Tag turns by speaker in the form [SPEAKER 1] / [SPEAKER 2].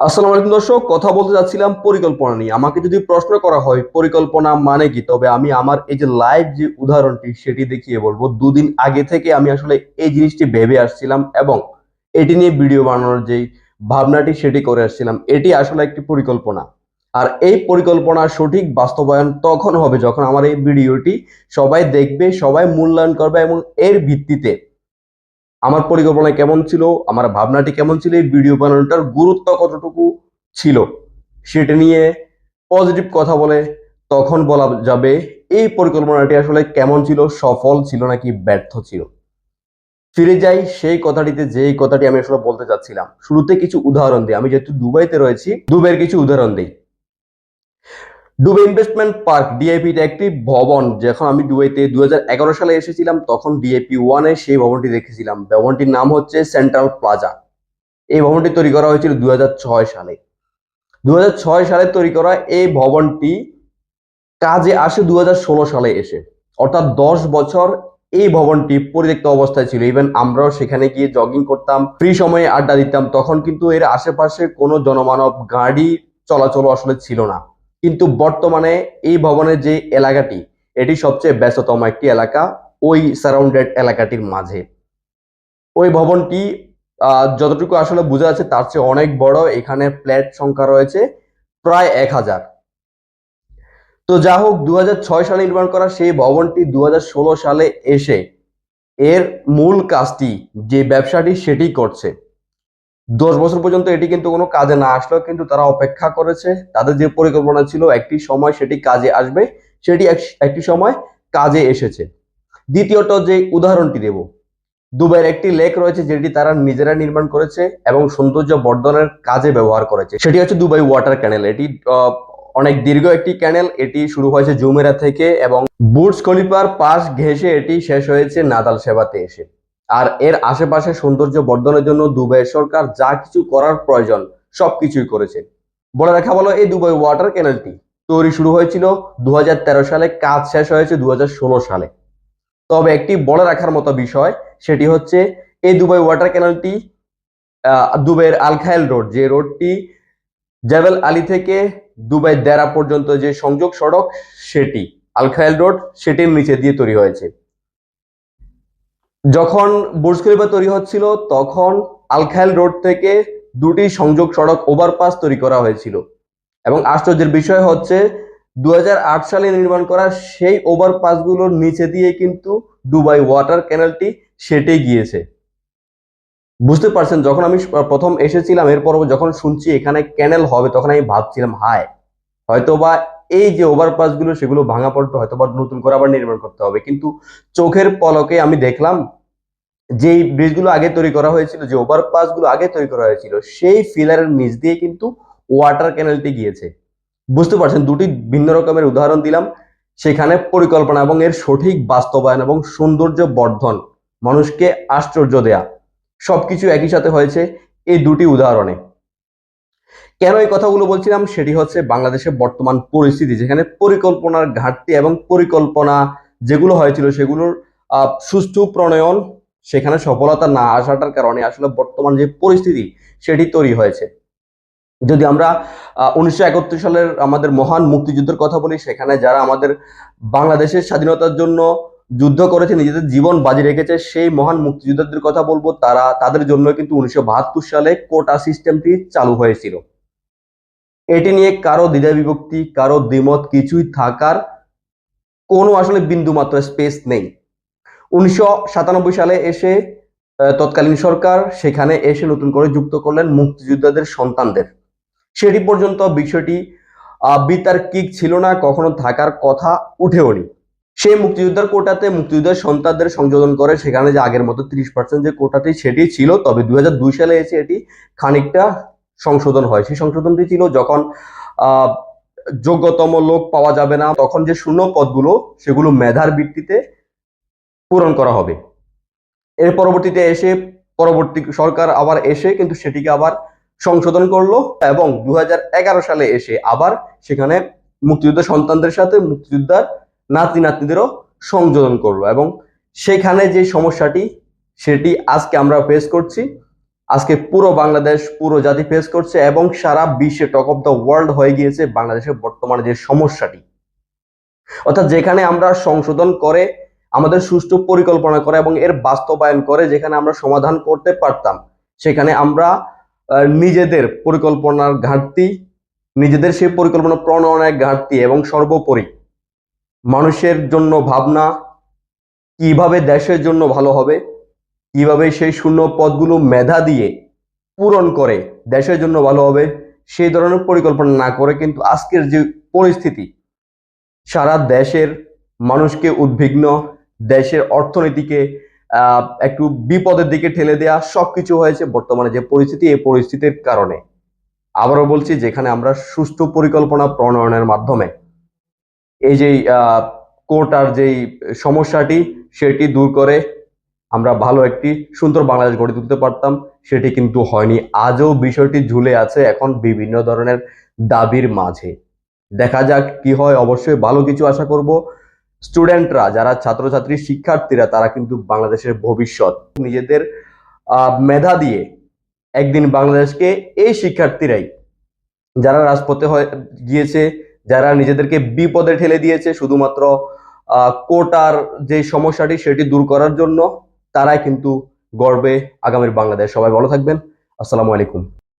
[SPEAKER 1] আসসালামু আলাইকুম দর্শক, কথা বলতে যাচ্ছিলাম পরিকল্পনা নিয়ে। আমাকে যদি প্রশ্ন করা হয়, পরিকল্পনা মানে কি? তবে আমি আমার এই যে লাইভ যে উদাহরণটি, সেটি দেখিয়ে বলব। দুদিন আগে থেকে আমি আসলে এই জিনিসটি ভেবে আসছিলাম এবং এটি নিয়ে ভিডিও বানানোর যে ভাবনাটি, সেটি করে আসছিলাম। এটি আসলে একটি পরিকল্পনা। আর এই পরিকল্পনা সঠিক বাস্তবায়ন তখন হবে যখন আমার এই ভিডিওটি সবাই দেখবে, সবাই মূল্যায়ন করবে এবং এর ভিত্তিতে আমার পরিকল্পনা কেমন ছিল? আমার ভাবনাটি কেমন ছিল? এই ভিডিও বানানোটার গুরুত্ব কতটুকু ছিল? সেটা নিয়ে পজিটিভ কথা বলে তখন বলা যাবে, এই পরিকল্পনাটি আসলে কেমন ছিল? সফল ছিল নাকি ব্যর্থ ছিল? ফিরে যাই সেই কথাটিতে, যেই কথাটি আমি আসলে বলতে চাচ্ছিলাম। শুরুতে কিছু উদাহরণ দিই। আমি যেহেতু দুবাইতে রয়েছি, দুবাইয়ের কিছু উদাহরণ দিই। দুবাই ইনভেস্টমেন্ট পার্ক ডিআইপিটা একটি ভবন, যখন আমি হাজার এগারো সালে এসেছিলাম, তখন ডিআইপি ওয়ানে সেই ভবনটি দেখেছিলাম। ভবনটির নাম হচ্ছে সেন্ট্রাল প্লাজা। এই ভবনটি তৈরি করা হয়েছিল দুই হাজার ছয় সালে। দু হাজার ছয় সালে তৈরি করা এই ভবনটি কাজে আসে দুই হাজার ষোলো সালে এসে। অর্থাৎ দশ বছর এই ভবনটি পরিত্যক্ত অবস্থায় ছিল। ইভেন আমরাও সেখানে গিয়ে জগিং করতাম ফ্রি সময়ে আড্ডা দিতাম, তখন কিন্তু এর আশেপাশে কোনো জনমানব গাড়ি চলাচল আসলে ছিল না। কিন্তু বর্তমানে এই ভবনের যে এলাকাটি, এটি সবচেয়ে ব্যস্ততম একটি এলাকা ওই সারাউন্ডেড এলাকাটির মাঝে। ওই ভবনটি যতটুকু আসলে বোঝা যাচ্ছে তার চেয়ে অনেক বড়। এখানে ফ্ল্যাট সংখ্যা রয়েছে প্রায় এক হাজার। তো যা হোক দু হাজার ছয় সালে নির্মাণ করা সেই ভবনটি দু হাজার ষোলো সালে এসে এর মূল কাজটি, যে ব্যবসাটি সেটি করছে। দশ বছর পর্যন্ত এটি কিন্তু কোনো কাজে না আসলেও কিন্তু তারা অপেক্ষা করেছে। তাদের যে পরিকল্পনা ছিল, একটি সময় সেটি কাজে আসবে, সেটি এক- একটি সময় কাজে এসেছে। দ্বিতীয়ত যে উদাহরণটি দেব। দুবাইয়ের একটি লেক রয়েছে, যেটি তারা নিজেরা নির্মাণ করেছে এবং সৌন্দর্য বর্ধনের কাজে ব্যবহার করেছে। সেটি হচ্ছে দুবাই ওয়াটার ক্যানেল। এটি অনেক দীর্ঘ একটি ক্যানেল। এটি শুরু হয়েছে জুমেরা থেকে এবং বুর্জ খলিফার পাশ ঘেঁষে এটি শেষ হয়েছে নাদাল সেবাতে এসে। আর এর আশেপাশে সৌন্দর্য বর্ধনের জন্য দুবাই সরকার যা কিছু করার প্রয়োজন, সবকিছুই করেছে। বলে রাখা বলো এই দুবাই ওয়াটার ক্যানেলটি তৈরি শুরু হয়েছিল দু হাজার তেরো সালে, কাজ শেষ হয়েছে দুহাজার ষোলো সালে। তবে একটি বলে রাখার মতো বিষয়, সেটি হচ্ছে, এই দুবাই ওয়াটার ক্যানেলটি দুবাইয়ের আলখাইল রোড, যে রোডটি জাবেল আলী থেকে দুবাই দেরা পর্যন্ত যে সংযোগ সড়ক, সেটি, আলখাইল রোড, সেটির নিচে দিয়ে তৈরি হয়েছে। যখন বুর্জ খলিফা তৈরি হচ্ছিল, তখন আলখাইল রোড থেকে দুটি সংযোগ সড়ক ওভারপাস তৈরি করা হয়েছিল। এবং আশ্চর্যের বিষয় হচ্ছে দু হাজার আট সালে নির্মাণ করা সেই ওভারপাসগুলোর নিচে দিয়ে কিন্তু দুবাই ওয়াটার ক্যানেলটি সেটে গিয়েছে। বুঝতে পারছেন, যখন আমি প্রথম এসেছিলাম, এরপর যখন শুনছি এখানে ক্যানেল হবে, তখন আমি ভাবছিলাম, হায়, হয়তোবা এই যে ওভারপাসগুলো সেগুলো ভাঙা পড়বে হয়তোবা নতুন করে আবার নির্মাণ করতে হবে। কিন্তু চোখের পলকে আমি দেখলাম, যেই ব্রিজগুলো আগে তৈরি করা হয়েছিল, যে ওভারপাসগুলো আগে তৈরি করা হয়েছিল, সেই ফিলারের নিচ দিয়ে কিন্তু ওয়াটার ক্যানেলটি গিয়েছে। বুঝতে পারছেন? দুটি ভিন্ন রকমের উদাহরণ দিলাম। সেখানে পরিকল্পনা এবং এর সঠিক বাস্তবায়ন এবং সৌন্দর্য বর্ধন, মানুষকে আশ্চর্য দেয়া। সবকিছু একই সাথে হয়েছে। এই দুটি উদাহরণে। কেন এই কথাগুলো বলছিলাম? সেটি হচ্ছে বাংলাদেশের বর্তমান পরিস্থিতি, যেখানে পরিকল্পনার ঘাটতি এবং পরিকল্পনা যেগুলো হয়েছিল সেগুলোর সুষ্ঠু প্রণয়ন সেখানে সফলতা না আসাটার কারণে আসলে বর্তমান যে পরিস্থিতি সেটি তৈরি হয়েছে। যদি আমরা উনিশশো একাত্তর সালের আমাদের মহান মুক্তিযুদ্ধের কথা বলি, সেখানে যারা আমাদের বাংলাদেশের স্বাধীনতার জন্য যুদ্ধ করেছে, নিজেদের জীবন বাজি রেখেছে, সেই মহান মুক্তিযোদ্ধাদের কথা বলব, তারা, তাদের জন্য কিন্তু উনিশশো বাহাত্তর সালে কোটা সিস্টেমটি চালু হয়েছিল। এটি নিয়ে কারও দ্বিধা বিভক্তি, কারও দ্বিমত কিছুই থাকার কোনো আসলে বিন্দু মাত্র স্পেস নেই। উনিশশো সাতানব্বই সালে এসে তৎকালীন সরকার সেখানে এসে নতুন করে যুক্ত করলেন মুক্তিযোদ্ধাদের সন্তানদের। সেটি পর্যন্ত বিষয়টি বিতার্কিক ছিল না, কখনো থাকার কথা উঠেওনি। সেই মুক্তিযোদ্ধার কোটাতে মুক্তিযোদ্ধার সন্তানদের সংযোজন করে সেখানে যে আগের মতো ত্রিশ পার্সেন্ট যে কোটাটি সেটি ছিল, তবে দুই হাজার দুই সালে এসে এটি খানিকটা সংশোধন হয়। সেই সংশোধনটি ছিল যখন যোগ্যতম লোক পাওয়া যাবে না, তখন যে শূন্য পদগুলো, সেগুলো মেধার ভিত্তিতে পূরণ করা হবে। এর পরবর্তীতে এসে পরবর্তী সরকার আবার এসে কিন্তু সেটিকে আবার সংশোধন করল এবং দু হাজার এগারো সালে এসে আবার সেখানে মুক্তিযোদ্ধা সন্তানদের সাথে মুক্তিযোদ্ধার নাতি নাতনিদেরও সংযোজন করল এবং সেখানে যে সমস্যাটি, সেটি আজকে আমরা ফেস করছি। আজকে পুরো বাংলাদেশ, পুরো জাতি ফেস করছে এবং সারা বিশ্বে টক অফ দ্য ওয়ার্ল্ড হয়ে গিয়েছে বাংলাদেশের বর্তমানে যে সমস্যাটি। অর্থাৎ যেখানে আমরা সংশোধন করে, আমাদের সুষ্ঠু পরিকল্পনা করে এবং এর বাস্তবায়ন করে যেখানে আমরা সমাধান করতে পারতাম, সেখানে আমরা নিজেদের পরিকল্পনার ঘাটতি, নিজেদের সেই পরিকল্পনা প্রণয়নের ঘাটতি এবং সর্বোপরি মানুষের জন্য ভাবনা, কীভাবে দেশের জন্য ভালো হবে কীভাবে সেই শূন্য পদগুলো মেধা দিয়ে পূরণ করে দেশের জন্য ভালো হবে, সেই ধরনের পরিকল্পনা না করে কিন্তু আজকের যে পরিস্থিতি, সারা দেশের মানুষকে উদ্বিগ্ন, দেশের অর্থনীতিকে একটু বিপদের দিকে ঠেলে দেওয়া সবকিছু হয়েছে বর্তমানে যে পরিস্থিতি, এই পরিস্থিতির কারণে। আবারও বলছি, যেখানে আমরা সুষ্ঠু পরিকল্পনা প্রণয়নের মাধ্যমে এই যে কোটার যেই সমস্যাটি, সেটি দূর করে আমরা ভালো একটি সুন্দর বাংলাদেশ গড়ে তুলতে পারতাম। সেটি কিন্তু হয়নি। আজও বিষয়টি ঝুলে আছে এখন বিভিন্ন ধরনের দাবির মাঝে। দেখা যাক কি হয়। অবশ্যই ভালো কিছু আশা করব। স্টুডেন্টরা, যারা ছাত্রছাত্রী, শিক্ষার্থীরা, তারা কিন্তু বাংলাদেশের ভবিষ্যৎ, নিজেদের মেধা দিয়ে একদিন বাংলাদেশকে এই শিক্ষার্থীরাই, যারা রাজপথে হয়ে গিয়েছে, যারা নিজেদেরকে বিপদে ঠেলে দিয়েছে, শুধুমাত্র কোটার যে সমস্যাটি, সেটি দূর করার জন্য তারাই কিন্তু গর্বে আগামীর বাংলাদেশ। সবাই ভালো থাকবেন। আসসালামু আলাইকুম।